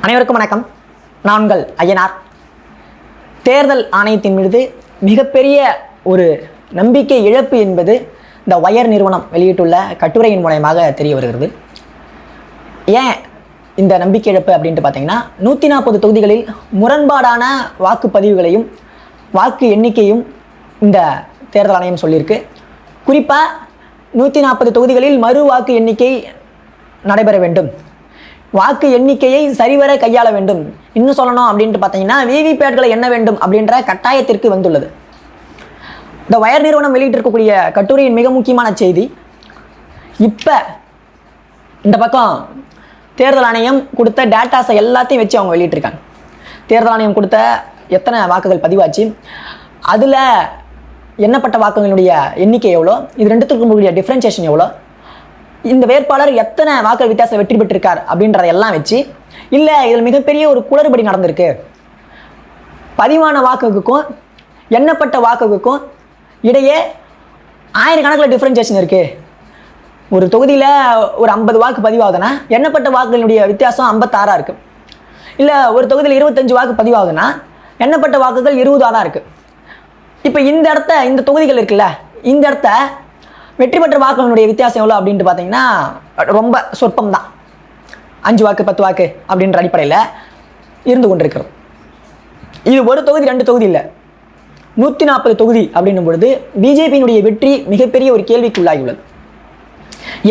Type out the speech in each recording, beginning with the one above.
அனைவருக்கும் வணக்கம். நான் உங்கள் ஐயனார். தேர்தல் ஆணையத்தின் மீது மிகப்பெரிய ஒரு நம்பிக்கை இழப்பு என்பது இந்த ஒயர் நிறுவனம் வெளியிட்டுள்ள கட்டுரையின் மூலயமாக தெரிய வருகிறது. ஏன் இந்த நம்பிக்கை இழப்பு அப்படின்ட்டு பார்த்தீங்கன்னா நூற்றி நாற்பது தொகுதிகளில் முரண்பாடான வாக்குப்பதிவுகளையும் வாக்கு எண்ணிக்கையும் இந்த தேர்தல் ஆணையம் சொல்லியிருக்கு. குறிப்பாக நூற்றி நாற்பது தொகுதிகளில் மறு வாக்கு எண்ணிக்கை நடைபெற வேண்டும். வாக்கு எண்ணிக்கையை சரிவர கையாள வேண்டும். இன்னும் சொல்லணும் அப்படின்ட்டு பார்த்தீங்கன்னா விவிபேட்களை எண்ண வேண்டும் அப்படின்ற கட்டாயத்திற்கு வந்துள்ளது. இந்த வயர் நிறுவனம் வெளியிட்டிருக்கக்கூடிய கட்டுரையின் மிக முக்கியமான செய்தி இப்போ இந்த பக்கம் தேர்தல் ஆணையம் கொடுத்த டேட்டாஸை எல்லாத்தையும் வச்சு அவங்க வெளியிட்டிருக்காங்க. தேர்தல் ஆணையம் கொடுத்த எத்தனை வாக்குகள் பதிவாச்சு அதில் எண்ணப்பட்ட வாக்குகளுடைய எண்ணிக்கை எவ்வளோ இது ரெண்டுத்துக்கும் கூடிய டிஃப்ரென்சியேஷன் எவ்வளோ இந்த வேட்பாளர் எத்தனை வாக்குகள் வித்தியாசம் வெற்றி பெற்றிருக்கார் அப்படின்றத எல்லாம் வச்சு இல்லை இதில் மிகப்பெரிய ஒரு குளறுபடி நடந்திருக்கு. பதிவான வாக்குக்கும் எண்ணப்பட்ட வாக்குக்கும் இடையே ஆயிரக்கணக்கில் டிஃப்ரென்சியேஷன் இருக்குது ஒரு தொகுதியில் ஒரு ஐம்பது வாக்கு பதிவாகுதுன்னா எண்ணப்பட்ட வாக்குகளுடைய வித்தியாசம் ஐம்பத்தாறாக இருக்குது இல்லை ஒரு தொகுதியில் இருபத்தஞ்சு வாக்கு பதிவாகுதுன்னா எண்ணப்பட்ட வாக்குகள் இருபதாக தான் இருக்குது இப்போ இந்த இடத்த இந்த தொகுதிகள் இருக்குல்ல இந்த இடத்த வெற்றி பெற்ற வாக்குகளுடைய வித்தியாசம் எவ்வளோ அப்படின்ட்டு பார்த்தீங்கன்னா ரொம்ப சொற்பம் தான் அஞ்சு வாக்கு பத்து வாக்கு அப்படின்ற அடிப்படையில் இருந்து கொண்டிருக்கிறது. இது ஒரு தொகுதி ரெண்டு தொகுதி இல்லை. நூற்றி நாற்பது தொகுதி அப்படின்னும் பொழுது பிஜேபியினுடைய வெற்றி மிகப்பெரிய ஒரு கேள்விக்குள்ளாகியுள்ளது.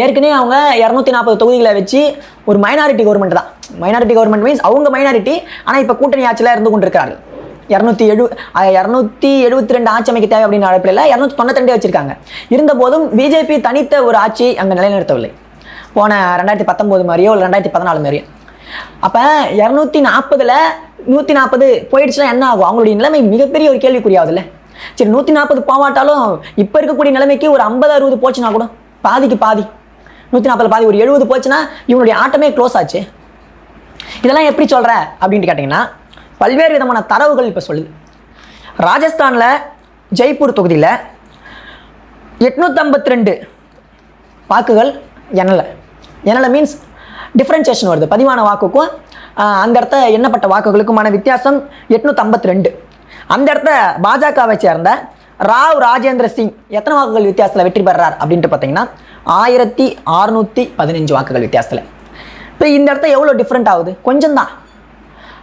ஏற்கனவே அவங்க இரநூத்தி நாற்பது தொகுதிகளை வச்சு ஒரு மைனாரிட்டி கவர்மெண்ட் தான். மைனாரிட்டி கவர்மெண்ட் மீன்ஸ் அவங்க மைனாரிட்டி ஆனால் இப்போ கூட்டணி ஆட்சியில் இருந்து கொண்டிருக்கிறார்கள். இரநூத்தி எழு இரநூத்தி எழுபத்தி ரெண்டு ஆட்சி அமைக்க தேவை அப்படின்னு அழைப்பில் இரநூத்தி தொண்ணூத்தி வச்சிருக்காங்க. இருந்த போதும் பிஜேபி தனித்த ஒரு ஆட்சி அங்கே நிலைநிறுத்தவில்லை. போன ரெண்டாயிரத்தி பத்தொம்போது மாதிரியோ இல்லை ரெண்டாயிரத்தி பதினாலு மாதிரியோ. அப்போ இரநூத்தி நாற்பதில் நூற்றி நாற்பது போயிடுச்சுன்னா என்ன ஆகும்? அவங்களுடைய நிலைமை மிகப்பெரிய ஒரு கேள்விக்குறியாகுதுல்ல சரி நூற்றி நாற்பது போவாட்டாலும் இப்போ இருக்கக்கூடிய நிலைமைக்கு ஒரு ஐம்பது அறுபது போச்சுன்னா கூட பாதிக்கு பாதி. நூற்றி நாற்பது பாதி ஒரு எழுபது போச்சுன்னா இவனுடைய ஆட்டமே க்ளோஸ் ஆச்சு. இதெல்லாம் எப்படி சொல்கிற அப்படின்ட்டு கேட்டிங்கன்னா பல்வேறு விதமான தரவுகள் இப்போ சொல்லுது. ராஜஸ்தானில் ஜெய்ப்பூர் தொகுதியில் எட்நூற்றம்பத்தி ரெண்டு வாக்குகள் எனலை எனலை மீன்ஸ் டிஃப்ரென்சியேஷன் வருது. பதிவான வாக்குக்கும் அந்த இடத்த எண்ணப்பட்ட வாக்குகளுக்குமான வித்தியாசம் எட்நூற்றம்பத்தி ரெண்டு அந்த இடத்த பாஜகவை சேர்ந்த ராவ் ராஜேந்திர சிங் எத்தனை வாக்குகள் வித்தியாசத்தில் வெற்றி பெறார் அப்படின்ட்டு பார்த்தீங்கன்னா ஆயிரத்தி அறுநூற்றி பதினஞ்சு வாக்குகள் வித்தியாசத்தில். இப்போ இந்த இடத்த எவ்வளோ டிஃப்ரெண்ட் ஆகுது? கொஞ்சம் தான்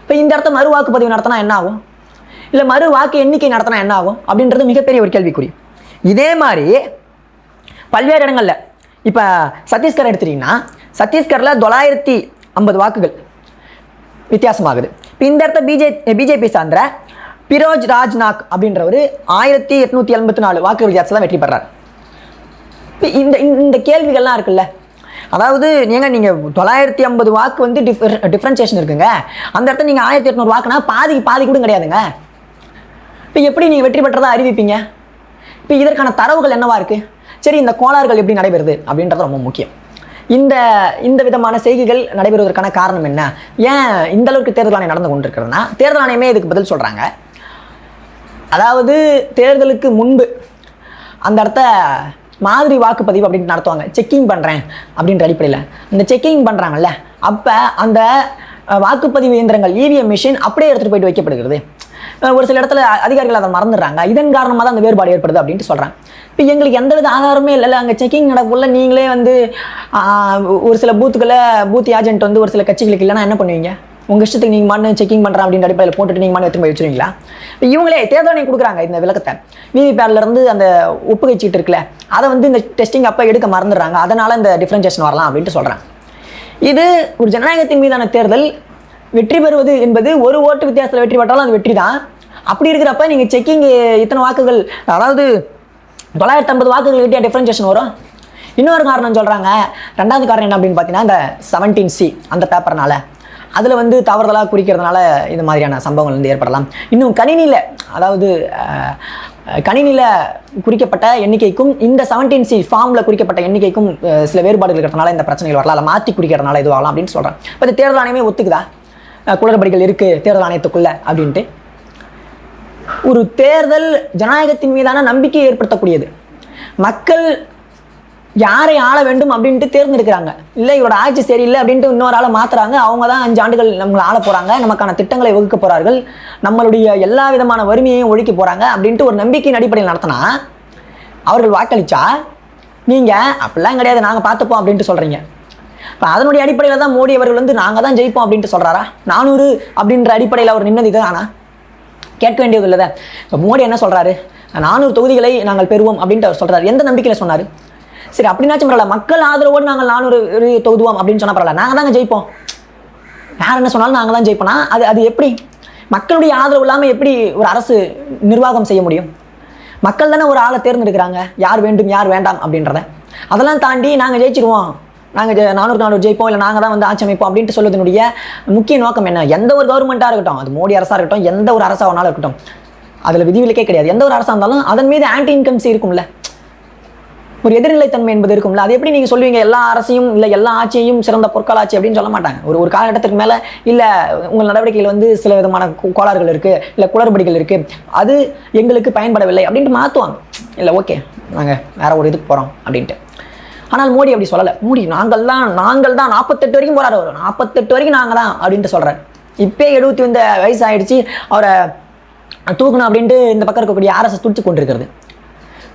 இப்போ இந்த இடத்த மறு வாக்குப்பதிவு நடத்தினா என்ன ஆகும் இல்லை மறு வாக்கு எண்ணிக்கை நடத்தினா என்ன ஆகும் அப்படின்றது மிகப்பெரிய ஒரு கேள்விக்குறி. இதே மாதிரி பல்வேறு இடங்களில் இப்போ சத்தீஸ்கர் எடுத்துட்டிங்கன்னா சத்தீஸ்கரில் தொள்ளாயிரத்தி ஐம்பது வாக்குகள் வித்தியாசமாகுது. இப்போ இந்த இடத்த பிஜே பிஜேபி சார்ந்த பிரோஜ் ராஜ்நாக் அப்படின்றவர் ஆயிரத்தி எட்நூற்றி எண்பத்தி நாலு வாக்கு வித்தியாசத்தில் வெற்றி பெறார். இப்போ இந்த- இந்த கேள்விகள்லாம் இருக்குல்ல அதாவது ஏங்க நீங்கள் தொள்ளாயிரத்தி ஐம்பது வாக்கு வந்து டிஃபர் டிஃப்ரென்சியேஷன் இருக்குங்க. அந்த இடத்துல நீங்கள் ஆயிரத்தி எட்நூறு வாக்குனா பாதிக்கு பாதி கூட கிடையாதுங்க. இப்போ எப்படி நீங்கள் வெற்றி பெற்றதா அறிவிப்பீங்க? இப்போ இதற்கான தரவுகள் என்னவா இருக்குது சரி இந்த கோளாறுகள் எப்படி நடைபெறுது? அப்படின்றது ரொம்ப முக்கியம். இந்த இந்த விதமான செய்கைகள் நடைபெறுவதற்கான காரணம் என்ன? ஏன் இந்த அளவுக்கு தேர்தல் ஆணையம் நடந்து கொண்டிருக்கிறதுனா தேர்தல் ஆணையமே இதுக்கு பதில் சொல்கிறாங்க அதாவது தேர்தலுக்கு முன்பு அந்த இடத்த மாதிரி வாக்குப்பதிவு அப்படின்னு நடத்துவாங்க. செக்கிங் பண்ணுறேன் அப்படின்ற அடிப்படையில். இந்த செக்கிங் பண்ணுறாங்கல்ல அப்போ அந்த வாக்குப்பதிவு இயந்திரங்கள் இவிஎம் மிஷின் அப்படியே எடுத்துகிட்டு போயிட்டு வைக்கப்படுகிறது. ஒரு சில இடத்துல அதிகாரிகள் அதை மறந்துடுறாங்க. இதன் காரணமாக தான் அந்த வேறுபாடு ஏற்படுது அப்படின்ட்டு சொல்கிறாங்க இப்போ எங்களுக்கு எந்த வித ஆதாரமே இல்லைல்ல அங்கே செக்கிங் நடக்குள்ள நீங்களே வந்து ஒரு சில பூத்துக்களை பூத் ஏஜென்ட் வந்து ஒரு சில கட்சிகளுக்கு இல்லைன்னா என்ன பண்ணுவீங்க? உங்கள் இஷ்டத்துக்கு நீங்கள் மண்ணு செக்கிங் பண்ணுறேன் அப்படின்ற அடிப்படையில் போட்டுட்டு நீங்கள் மண்ணு எடுத்து போய் வச்சுருவீங்களா? இப்போ இவங்களே தேர்தல் கொடுக்குறாங்க இந்த விளக்கத்தை. விவிபேட்லேருந்து அந்த ஒப்புகை சீட்டு இருக்குல்ல அதை வந்து இந்த டெஸ்டிங் அப்போ எடுக்க மறந்துடுறாங்க. அதனால் இந்த டிஃப்ரென்சேஷன் வரலாம் அப்படின்ட்டு சொல்கிறாங்க இது ஒரு ஜனநாயகத்தின் மீதான தேர்தல். வெற்றி பெறுவது என்பது ஒரு ஓட்டு வித்தியாசத்தில் வெற்றி பெற்றாலும் அது வெற்றி தான் அப்படி இருக்கிறப்ப நீங்கள் செக்கிங் இத்தனை வாக்குகள் அதாவது தொள்ளாயிரத்தி ஐம்பது வாக்குகள் கிட்டே டிஃப்ரென்சேஷன் வரும்? இன்னொரு காரணம் சொல்கிறாங்க ரெண்டாவது காரணம் என்ன அப்படின்னு பார்த்தீங்கன்னா இந்த செவன்டீன் சி அந்த பேப்பர்னால அதில் வந்து தவறுதலாக குறிக்கிறதுனால இந்த மாதிரியான சம்பவங்கள் வந்து ஏற்படலாம். இன்னும் கணினியில் அதாவது கணினியில் குறிக்கப்பட்ட எண்ணிக்கைக்கும் இந்த செவன்டீன் சி ஃபார்மில் குறிக்கப்பட்ட எண்ணிக்கைக்கும் சில வேறுபாடுகள் இருக்கிறதுனால இந்த பிரச்சனைகள் வரலாம். அதை மாற்றி குறிக்கிறதுனால இதுவாகலாம் அப்படின்னு சொல்கிறேன் இப்போ இந்த தேர்தல் ஆணையமே ஒத்துக்குதா? குளறுபடிகள் இருக்குது தேர்தல் ஆணையத்துக்குள்ள அப்படின்ட்டு. ஒரு தேர்தல் ஜனநாயகத்தின் மீதான நம்பிக்கையை ஏற்படுத்தக்கூடியது. மக்கள் யாரை ஆள வேண்டும் அப்படின்ட்டு தேர்ந்தெடுக்கிறாங்க. இல்லை இவரோட ஆட்சி சரியில்லை அப்படின்ட்டு இன்னொரு ஆளை மாத்துறாங்க. அவங்க தான் அஞ்சு ஆண்டுகள் நம்மளை ஆள போகிறாங்க நமக்கான திட்டங்களை வகுக்க போகிறார்கள் நம்மளுடைய எல்லா விதமான வறுமையையும் ஒழிக்க போகிறாங்க அப்படின்ட்டு ஒரு நம்பிக்கையின் அடிப்படையில் நடத்தினா அவர்கள் வாக்களிச்சா நீங்கள் அப்படிலாம் கிடையாது. நாங்கள் பார்த்துப்போம் அப்படின்ட்டு சொல்கிறீங்க இப்போ அதனுடைய அடிப்படையில் தான் மோடி அவர்கள் வந்து நாங்கள் தான் ஜெயிப்போம் அப்படின்ட்டு சொல்கிறாரா நானூறு அப்படின்ற அடிப்படையில் அவர் நின்னது ஆனால் கேட்க வேண்டியது இல்லைதான் இப்போ மோடி என்ன சொல்கிறாரு நானூறு தொகுதிகளை நாங்கள் பெறுவோம் அப்படின்ட்டு அவர் சொல்கிறார் எந்த நம்பிக்கையில் சொன்னார்? சரி அப்படின்னாச்சும் பரவாயில்ல. மக்கள் ஆதரவோடு நாங்கள் நானூறு தொகுதுவோம் அப்படின்னு சொன்னால் பரவாயில்ல. நாங்கள் தாங்க ஜெயிப்போம். யார் என்ன சொன்னாலும் நாங்கள் தான் ஜெயிப்போம்னா அது அது எப்படி? மக்களுடைய ஆதரவு இல்லாமல் எப்படி ஒரு அரசு நிர்வாகம் செய்ய முடியும்? மக்கள் தானே ஒரு ஆளை தேர்ந்தெடுக்கிறாங்க. யார் வேண்டும் யார் வேண்டாம் அப்படின்றத. அதெல்லாம் தாண்டி நாங்கள் ஜெயிச்சிருவோம். நாங்கள் நானூறு நானூறு ஜெயிப்போம். இல்லை நாங்கள் தான் வந்து ஆட்சி அமைப்போம் அப்படின்ட்டு சொல்வதனுடைய முக்கிய நோக்கம் என்ன? எந்த ஒரு கவர்மெண்ட்டாக இருக்கட்டும் அது மோடி அரசாக இருக்கட்டும் எந்த ஒரு அரசாக வேணாலும் இருக்கட்டும். அதில் விதிவிலக்கே கிடையாது. எந்த ஒரு அரசாக இருந்தாலும் அதன் மீது ஆன்டி இன்கம்ஸ் இருக்கும்ல. ஒரு எதிர்நிலைத்தன்மை என்பது இருக்கும்ல. அது எப்படி நீங்கள் சொல்லுவீங்க? எல்லா அரசையும் இல்லை எல்லா ஆட்சியையும் சிறந்த பொற்காலாட்சி அப்படின்னு சொல்ல மாட்டாங்க. ஒரு ஒரு காலகட்டத்துக்கு மேலே இல்லை உங்கள் நடவடிக்கையில் வந்து சில விதமான கோளாறுகள் இருக்குது இல்லை குளறுபடிகள் இருக்குது அது எங்களுக்கு பயன்படவில்லை அப்படின்ட்டு மாற்றுவாங்க இல்லை ஓகே நாங்கள் வேற ஒரு இதுக்கு போகிறோம் அப்படின்ட்டு. ஆனால் மோடி அப்படி சொல்லலை. மோடி நாங்கள் தான் நாங்கள் தான் நாற்பத்தெட்டு வரைக்கும் போராட வரும் நாற்பத்தெட்டு வரைக்கும் நாங்கள் தான் அப்படின்ட்டு சொல்கிறார் இப்போ எழுபத்தி இந்த வயசு ஆயிடுச்சு. அவரை தூக்கணும் அப்படின்ட்டு இந்த பக்கம் இருக்கக்கூடிய ஆர்எஸ்எஸ் துடிச்சு கொண்டிருக்கிறது.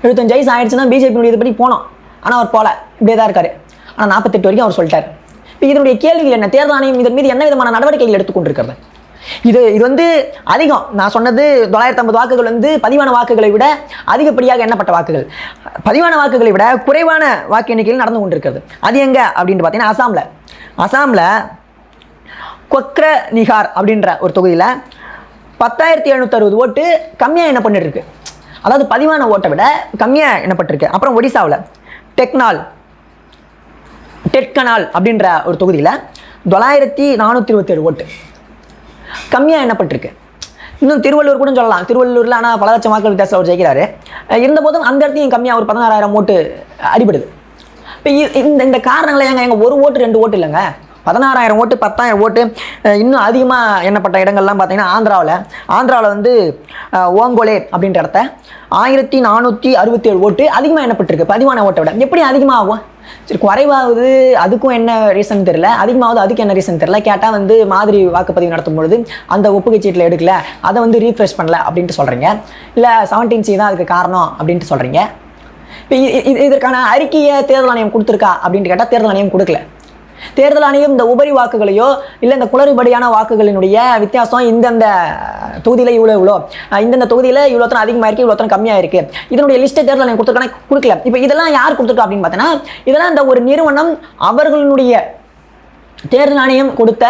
எழுபத்தஞ்சு வயசு ஆயிடுச்சுன்னா பிஜேபியுடைய இது படி போனோம். ஆனால் அவர் போல. இப்படியே தான் இருக்கார். ஆனால் நாற்பத்தெட்டு வரைக்கும் அவர் சொல்லிட்டார். இப்போ இதனுடைய கேள்விகள் என்ன? தேர்தல் ஆணையம் இதன் மீது என்ன விதமான நடவடிக்கைகள் எடுத்துக்கொண்டிருக்கிறது இது இது வந்து அதிகம். நான் சொன்னது தொள்ளாயிரத்தி ஐம்பது வாக்குகள் வந்து பதிவான வாக்குகளை விட அதிகப்படியாக எண்ணப்பட்ட வாக்குகள். பதிவான வாக்குகளை விட குறைவான வாக்கு எண்ணிக்கையில் நடந்து கொண்டிருக்கிறது. அது எங்கே? அப்படின்ட்டு பார்த்தீங்கன்னா அசாமில். அசாமில் கொக்ர நிகார் அப்படின்ற ஒரு தொகுதியில் பத்தாயிரத்தி எழுநூத்தறுபது ஓட்டு கம்மியாக என்ன பண்ணிட்டுருக்கு அதாவது பதிவான ஓட்டை விட கம்மியாக எண்ணப்பட்டிருக்கு. அப்புறம் ஒடிசாவில் டெக்னால் டெட்கனால் அப்படின்ற ஒரு தொகுதியில் தொள்ளாயிரத்தி நானூற்றி இருபத்தேழு ஓட்டு. கம்மியாக எண்ணப்பட்டிருக்கு. இன்னும் திருவள்ளூர் கூட சொல்லலாம். திருவள்ளூரில் ஆனால் பல லட்சம் வாக்குகள் வித்தியாசத்தில் அவர் ஜெயிக்கிறாரு. இருந்தபோதும் அந்த இடத்தையும் கம்மியாக ஒரு பதினாறாயிரம் ஓட்டு அடிபடுது. இப்போ இந்த இந்த காரணங்களை ஏங்க எங்கள் ஒரு ஓட்டு ரெண்டு ஓட்டு இல்லைங்க? பதினாறாயிரம் ஓட்டு பத்தாயிரம் ஓட்டு இன்னும் அதிகமாக எண்ணப்பட்ட இடங்கள்லாம் பார்த்தீங்கன்னா ஆந்திராவில். ஆந்திராவில் வந்து ஓங்கோலே அப்படின்ற இடத்த ஆயிரத்தி நானூற்றி அறுபத்தி ஏழு ஓட்டு அதிகமாக எண்ணப்பட்டிருக்கு பதிவான ஓட்டை விட. எப்படி அதிகமாகும்? சரி குறைவாகுது அதுக்கும் என்ன ரீசன் தெரியல. அதிகமாகுது அதுக்கு என்ன ரீசன் தெரியல. கேட்டால் வந்து மாதிரி வாக்குப்பதிவு நடத்தும் பொழுது அந்த ஒப்புகை சீட்டில் எடுக்கல அதை வந்து ரீஃப்ரெஷ் பண்ணல அப்படின்ட்டு சொல்கிறீங்க இல்லை செவன்டீன் சி தான் அதுக்கு காரணம் அப்படின்ட்டு சொல்கிறீங்க இப்போ இதற்கான அறிக்கையை தேர்தல் ஆணையம் கொடுத்துருக்கா அப்படின்ட்டு கேட்டால் தேர்தல் ஆணையம் கொடுக்கல. தேர்தல் ஆணையம் இந்த உபரி வாக்குகளையோ இல்லை இந்த குளறுபடியான வாக்குகளினுடைய வித்தியாசம் இந்தந்த தொகுதியில் இவ்வளோ இவ்வளோ இந்தந்த தொகுதியில் இவ்வளோ அதிகமாக இருக்குது இவ்வளோ கம்மியாக இருக்குது இதனுடைய லிஸ்ட்டை தேர்தல் ஆணையம் கொடுத்துருக்கானே கொடுக்கல. இப்போ இதெல்லாம் யார் கொடுத்துருக்கா அப்படின்னு பார்த்தோன்னா இதெல்லாம் இந்த ஒரு நிறுவனம் அவர்களுடைய தேர்தல் ஆணையம் கொடுத்த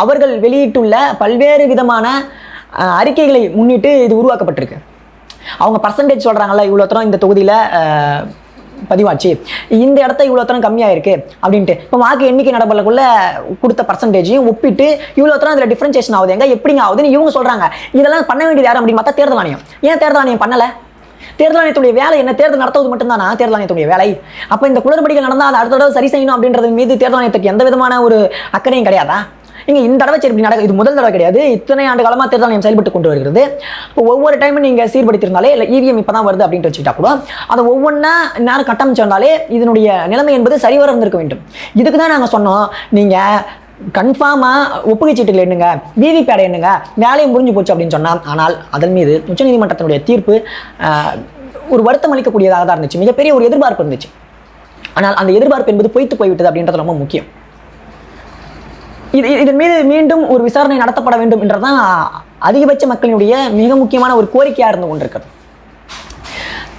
அவர்கள் வெளியிட்டுள்ள பல்வேறு விதமான அறிக்கைகளை முன்னிட்டு இது உருவாக்கப்பட்டிருக்கு. அவங்க பர்சன்டேஜ் சொல்கிறாங்கல்ல இவ்வளோத்தனம் இந்த தொகுதியில் பதிவாச்சு. இந்த இடத்த இவ்வளோ தரம் கம்மியாக இருக்குது அப்படின்ட்டு. இப்போ வாக்கு எண்ணிக்கை நடப்பலக்குள்ள கொடுத்த பர்சன்டேஜையும் ஒப்பிட்டு இவ்வளோ தரம் அதில் டிஃப்ரென்சேஷன் ஆகுது. எங்க எப்படிங்க ஆகுதுன்னு இவங்க சொல்கிறாங்க இதெல்லாம் பண்ண வேண்டியது யார் அப்படின்னு பார்த்தா தேர்தல் ஆணையம். ஏன் தேர்தல் ஆணையம் பண்ணலை? தேர்தல் ஆணையத்துடைய வேலை என்ன? தேர்தல் நடத்துவது மட்டும்தானா? தேர்தல் ஆணையத்துடைய வேலை. அப்போ இந்த குளறுபடிகள் நடந்தால் அதை அடுத்த தடவை சரி செய்யணும் அப்படின்றது மீது தேர்தல் ஆணையத்துக்கு எந்த விதமான ஒரு அக்கறையும் கிடையாதா? நீங்கள் இந்த தடவை சரி இப்படி நடக்குது இது முதல் தடவை கிடையாது. இத்தனை ஆண்டு காலமாக தேர்தல் ஆணையம் செயல்பட்டு கொண்டு வருகிறது. இப்போ ஒவ்வொரு டைமும் நீங்கள் சீர்படுத்தியிருந்தாலே இல்லை இவிஎம் இப்போ தான் வருது அப்படின்ட்டு வச்சுக்கிட்டா கூட அதை ஒவ்வொன்றா நேரம் கட்டமைச்சிருந்தாலே இதனுடைய நிலைமை என்பது சரிவர இருந்திருக்க வேண்டும். இதுக்கு தான் நாங்கள் சொன்னோம் நீங்கள் கன்ஃபார்மாக ஒப்புகை சீட்டுகள் எண்ணுங்க விவிபேடை என்னங்க வேலையை முடிஞ்சு போச்சு அப்படின்னு சொன்னால் ஆனால் அதன் மீது உச்சநீதிமன்றத்தினுடைய தீர்ப்பு ஒரு வருத்தம் அளிக்கக்கூடியதாக தான் இருந்துச்சு. மிகப்பெரிய ஒரு எதிர்பார்ப்பு இருந்துச்சு. ஆனால் அந்த எதிர்பார்ப்பு என்பது பொய்த்து போய்விட்டது அப்படின்றது ரொம்ப முக்கியம். இது இதன் மீது மீண்டும் ஒரு விசாரணை நடத்தப்பட வேண்டும் என்றதான் அதிகபட்ச மக்களினுடைய மிக முக்கியமான ஒரு கோரிக்கையாக இருந்து கொண்டிருக்கிறது.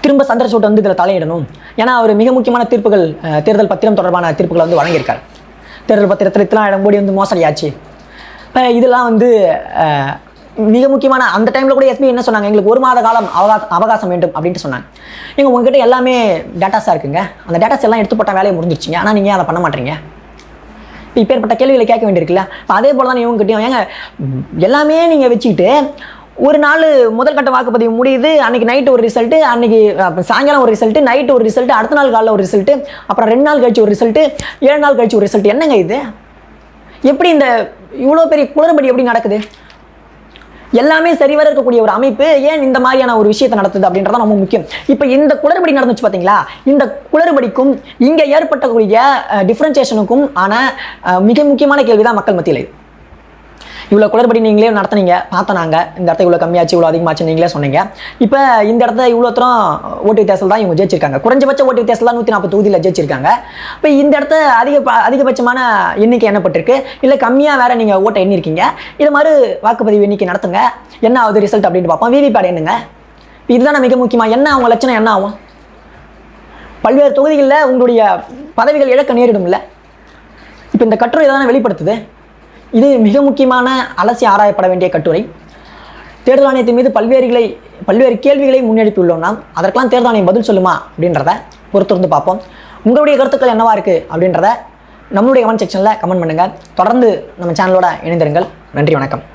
திரும்ப சந்திரசூட் வந்து இதில் தலையிடணும். ஏன்னா அவர் மிக முக்கியமான தீர்ப்புகள் தேர்தல் பத்திரம் தொடர்பான தீர்ப்புகளை வந்து வழங்கியிருக்கார். தேர்தல் பத்திரத்தில் இத்தனை கோடி வந்து மோசடியாச்சு. இதெல்லாம் வந்து மிக முக்கியமான அந்த டைமில் கூட எஸ்பி என்ன சொன்னாங்க? எங்களுக்கு ஒரு மாத காலம் அவகா அவகாசம் வேண்டும் அப்படின்ட்டு சொன்னாங்க. நீங்கள் உங்ககிட்ட எல்லாமே டேட்டாஸாக இருக்குங்க. அந்த டேட்டாஸ் எல்லாம் எடுத்து போட்டால் வேலையை முடிஞ்சிருச்சிங்க. ஆனால் நீங்கள் அதை பண்ண மாட்டீங்க? இப்பேற்பட்ட கேள்விகளை கேட்க வேண்டியிருக்குல்ல? அதே போல தான் இவங்ககிட்டயும் ஏங்க எல்லாமே நீங்கள் வச்சுக்கிட்டு ஒரு நாள் முதல் கட்ட வாக்குப்பதிவு முடியுது அன்னைக்கு நைட்டு ஒரு ரிசல்ட்டு அன்னைக்கு சாயங்காலம் ஒரு ரிசல்ட்டு நைட்டு ஒரு ரிசல்ட்டு அடுத்த நாள் காலைல ஒரு ரிசல்ட்டு அப்புறம் ரெண்டு நாள் கழிச்சு ஒரு ரிசல்ட்டு ஏழு நாள் கழிச்சு ஒரு ரிசல்ட் என்னங்க இது? எப்படி இந்த இவ்வளோ பெரிய குளறுபடி எப்படி நடக்குது? எல்லாமே சரிவர இருக்கக்கூடிய ஒரு அமைப்பு ஏன் இந்த மாதிரியான ஒரு விஷயத்தை நடத்துது அப்படின்றத ரொம்ப முக்கியம். இப்போ இந்த குளறுபடி நடந்துச்சு பார்த்தீங்களா இந்த குளறுபடிக்கும் இங்கே ஏற்பட்டக்கூடிய டிஃப்ரென்சியேஷனுக்கும் ஆன மிக முக்கியமான கேள்வி தான் மக்கள் மத்தியில் இது. இவ்வளோ குளறுபடி நீங்களே நடத்துனீங்க. பார்த்தோம் நாங்கள் இந்த இடத்த இவ்வளோ கம்மியாச்சு இவ்வளோ அதிகமாச்சு நீங்களே சொன்னீங்க. இப்போ இந்த இடத்த இவ்வளோ தூரம் ஓட்டு வித்தியாசம் தான் இவங்க ஜெயிச்சிருக்காங்க. குறைஞ்சபட்ச ஓட்டு வித்தியாசம் தான் நூற்றி நாற்பது தொகுதியில் ஜெயிச்சிருக்காங்க. இப்போ இந்த இடத்த அதிக அதிகபட்சமான எண்ணிக்கை எண்ணப்பட்டிருக்கு. இல்லை கம்மியாக வேற நீங்கள் ஓட்டை எண்ணிருக்கீங்க. இது மாதிரி வாக்குப்பதிவு எண்ணிக்கை நடத்துங்க. என்ன ஆகுது ரிசல்ட் அப்படின்னு பார்ப்போம். விவிபேட் என்னங்க இதுதான் மிக முக்கியமாக என்ன அவங்க லட்சணம் என்ன ஆகும்? பல்வேறு தொகுதிகளில் உங்களுடைய பதவிகள் இழக்க நேரிடும்ல. இப்போ இந்த கட்டுரை தானே வெளிப்படுத்துது? இது மிக முக்கியமான அலசி ஆராயப்பட வேண்டிய கட்டுரை. தேர்தல் ஆணையத்தின் மீது பல்வேறுகளை பல்வேறு கேள்விகளை முன்னெடுப்பியுள்ளோம் நாம். அதற்கெல்லாம் தேர்தல் ஆணையம் பதில் சொல்லுமா அப்படின்றத பொறுத்திருந்து பார்ப்போம். உங்களுடைய கருத்துக்கள் என்னவா இருக்குது அப்படின்றத நம்மளுடைய கமெண்ட் செக்ஷனில் கமெண்ட் பண்ணுங்கள் தொடர்ந்து நம்ம சேனலோட இணைந்திருங்கள். நன்றி வணக்கம்.